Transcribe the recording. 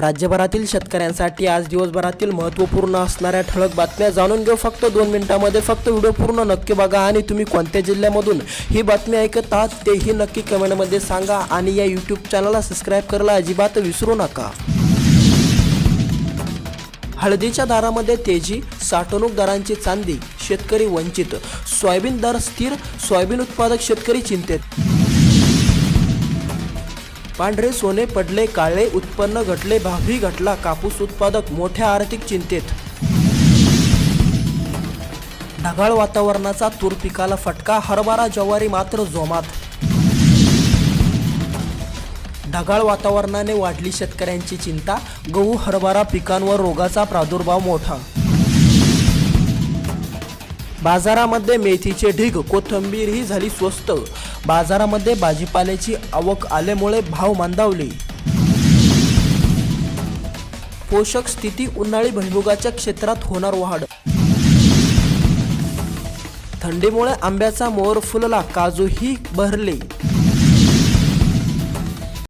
राज्यभरातील शेतकऱ्यांसाठी आज दिवसभरातील महत्त्वपूर्ण असणाऱ्या ठळक बातम्या जाणून घेऊ. फक्त दोन मिनिटांमध्ये फक्त व्हिडिओ पूर्ण नक्की बघा आणि तुम्ही कोणत्या जिल्ह्यामधून ही बातमी ऐकत आहात तेही नक्की कमेंटमध्ये सांगा आणि या यूट्यूब चॅनलला सबस्क्राईब करायला अजिबात विसरू नका. हळदीच्या दारामध्ये तेजी साठवणूकदारांची चांदी शेतकरी वंचित सोयाबीन दर स्थिर सोयाबीन उत्पादक शेतकरी चिंतेत. पांढरे सोने पडले काळे उत्पन्न घटले भावी घटला कापूस उत्पादक मोठ्या आर्थिक चिंतेत. ढगाळ वातावरणाचा तूर पिकाला फटका हरभरा ज्वारी मात्र जोमात. ढगाळ वातावरणाने वाढली शेतकऱ्यांची चिंता गहू हरभरा पिकांवर रोगाचा प्रादुर्भाव मोठा. बाजारामध्ये मेथीचे ढीग कोथंबीर ही झाली स्वस्त. बाजारामध्ये भाजीपाल्याची आवक आल्यामुळे भाव मंदावले. पोषक स्थिती उन्हाळी भुईमुगाच्या क्षेत्रात होणार वाढ. थंडीमुळे आंब्याचा मोर फुलला काजूही बहरले.